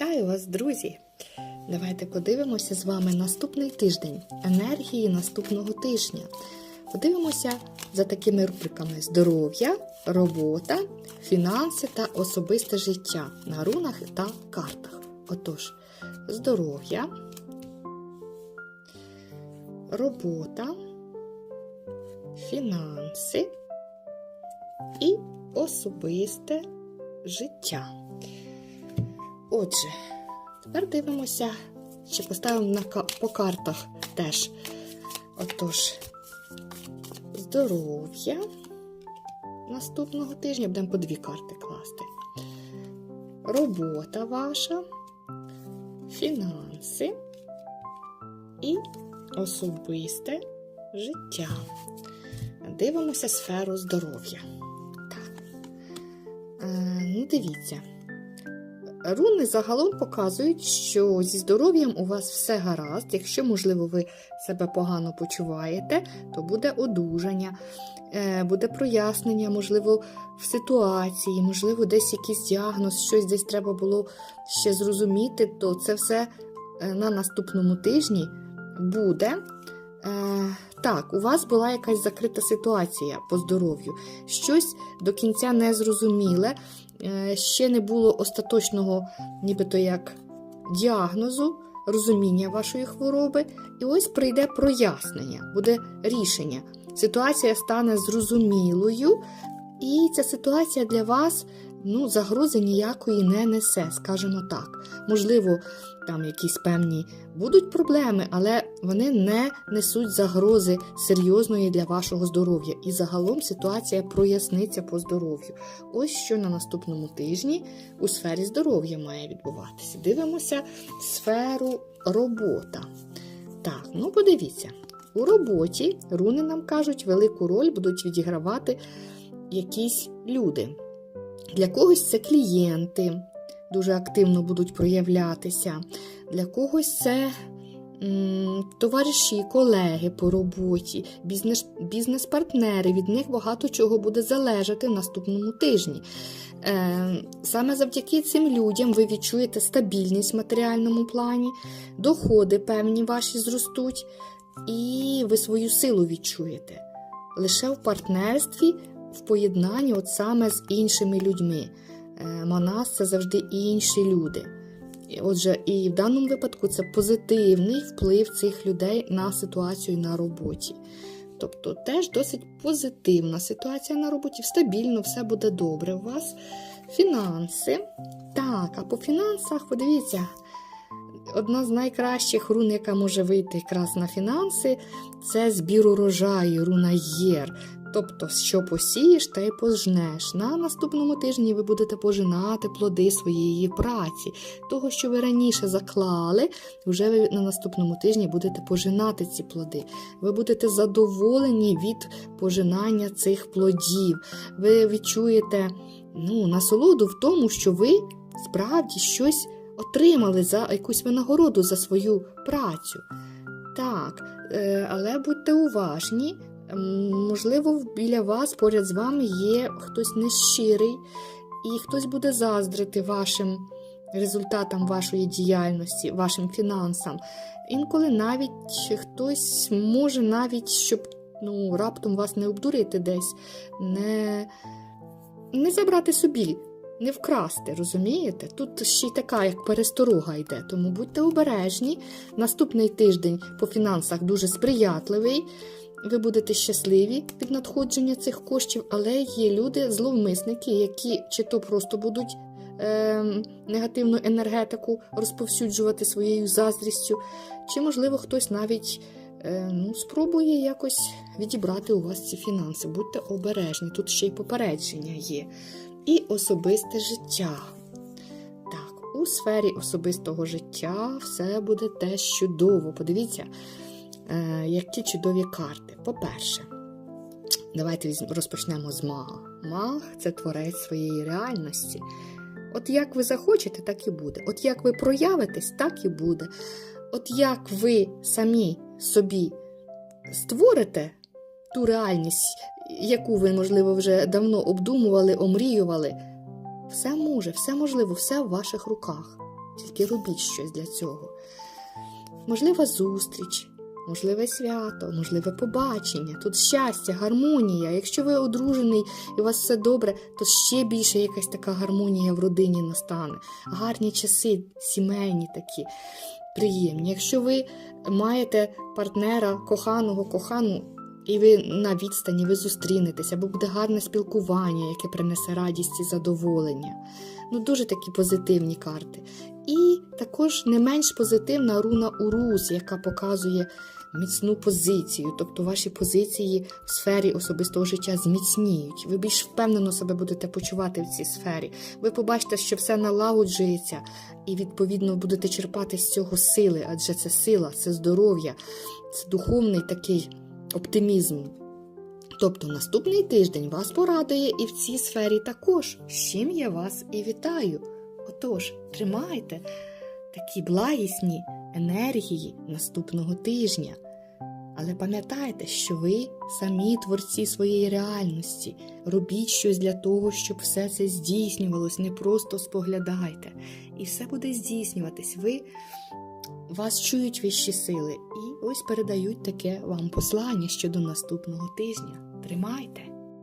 Вітаю вас, друзі! Давайте подивимося з вами наступний тиждень енергії наступного тижня. Подивимося за такими рубриками: здоров'я, робота, фінанси та особисте життя на рунах та картах. Отож, здоров'я, робота, фінанси і особисте життя. Отже, тепер дивимося, чи поставимо на, по картах теж. Отож, здоров'я наступного тижня будемо по дві карти класти. Робота ваша, фінанси і особисте життя. Дивимося сферу здоров'я. Так. Е, ну, дивіться. Руни загалом показують, що зі здоров'ям у вас все гаразд. Якщо, можливо, ви себе погано почуваєте, то буде одужання, е, буде прояснення, можливо, в ситуації, можливо, десь якийсь діагноз, щось десь треба було ще зрозуміти, то це все е, на наступному тижні буде. Так, у вас була якась закрита ситуація по здоров'ю, щось до кінця не зрозуміле, е, ще не було остаточного, нібито як діагнозу, розуміння вашої хвороби, і ось прийде прояснення, буде рішення. Ситуація стане зрозумілою, і ця ситуація для вас ну, загрози ніякої не несе, скажімо так. Можливо, там якісь певні будуть проблеми, але вони не несуть загрози серйозної для вашого здоров'я. І загалом ситуація проясниться по здоров'ю. Ось що на наступному тижні у сфері здоров'я має відбуватися. Дивимося сферу робота. Так, ну подивіться. У роботі руни нам кажуть, велику роль будуть відігравати якісь люди. Для когось це клієнти дуже активно будуть проявлятися, для когось це товариші, колеги по роботі, бізнес, бізнес-партнери. Від них багато чого буде залежати в наступному тижні. Е, саме завдяки цим людям ви відчуєте стабільність в матеріальному плані, доходи певні ваші зростуть, і ви свою силу відчуєте. Лише в партнерстві, в поєднанні от саме з іншими людьми. Е, Манас це завжди інші люди. Отже, і в даному випадку це позитивний вплив цих людей на ситуацію на роботі. Тобто теж досить позитивна ситуація на роботі, стабільно, все буде добре у вас. Фінанси. Так, а по фінансах, подивіться, одна з найкращих рун, яка може вийти якраз на фінанси, це збір урожаю, руна Єр. Тобто, що посієш, те й пожнеш. На наступному тижні ви будете пожинати плоди своєї праці. Того, що ви раніше заклали, вже ви на наступному тижні будете пожинати ці плоди. Ви будете задоволені від пожинання цих плодів. Ви відчуєте ну, насолоду в тому, що ви справді щось отримали за якусь винагороду за свою працю. Так, е, але будьте уважні. Можливо, біля вас поряд з вами є хтось нещирий, і хтось буде заздрити вашим результатам вашої діяльності, вашим фінансам. Інколи навіть хтось може навіть, щоб ну, раптом вас не обдурити десь, не, не забрати собі, не вкрасти, розумієте? Тут ще й така, як пересторога йде, тому будьте обережні. Наступний тиждень по фінансах дуже сприятливий. Ви будете щасливі від надходження цих коштів, але є люди, зловмисники, які чи то просто будуть е, негативну енергетику розповсюджувати своєю заздрістю, чи, можливо, хтось навіть е, ну, спробує якось відібрати у вас ці фінанси. Будьте обережні, тут ще й попередження є. І особисте життя. Так, у сфері особистого життя все буде теж чудово. Подивіться які чудові карти. По-перше, давайте розпочнемо з мага. Маг це творець своєї реальності. От як ви захочете, так і буде. От як ви проявитесь, так і буде. От як ви самі собі створите ту реальність, яку ви, можливо, вже давно обдумували, омріювали, все може, все можливо, все в ваших руках. Тільки робіть щось для цього. Можлива зустріч, можливе свято, можливе побачення. Тут щастя, гармонія. Якщо ви одружений і у вас все добре, то ще більше якась така гармонія в родині настане. Гарні часи, сімейні такі, приємні. Якщо ви маєте партнера, коханого, кохану, і ви на відстані, ви зустрінетеся, або буде гарне спілкування, яке принесе радість і задоволення. Ну, дуже такі позитивні карти. І також не менш позитивна руна Урус, яка показує міцну позицію, тобто ваші позиції в сфері особистого життя зміцніють. Ви більш впевнено себе будете почувати в цій сфері. Ви побачите, що все налагоджується, і відповідно будете черпати з цього сили, адже це сила, це здоров'я, це духовний такий оптимізм. Тобто наступний тиждень вас порадує і в цій сфері також, з чим я вас і вітаю. Отож, тримайте такі благісні енергії наступного тижня. Але пам'ятайте, що ви самі творці своєї реальності. Робіть щось для того, щоб все це здійснювалось, не просто споглядайте. І все буде здійснюватись. Ви вас чують вищі сили, і ось передають таке вам послання щодо наступного тижня. Тримайте!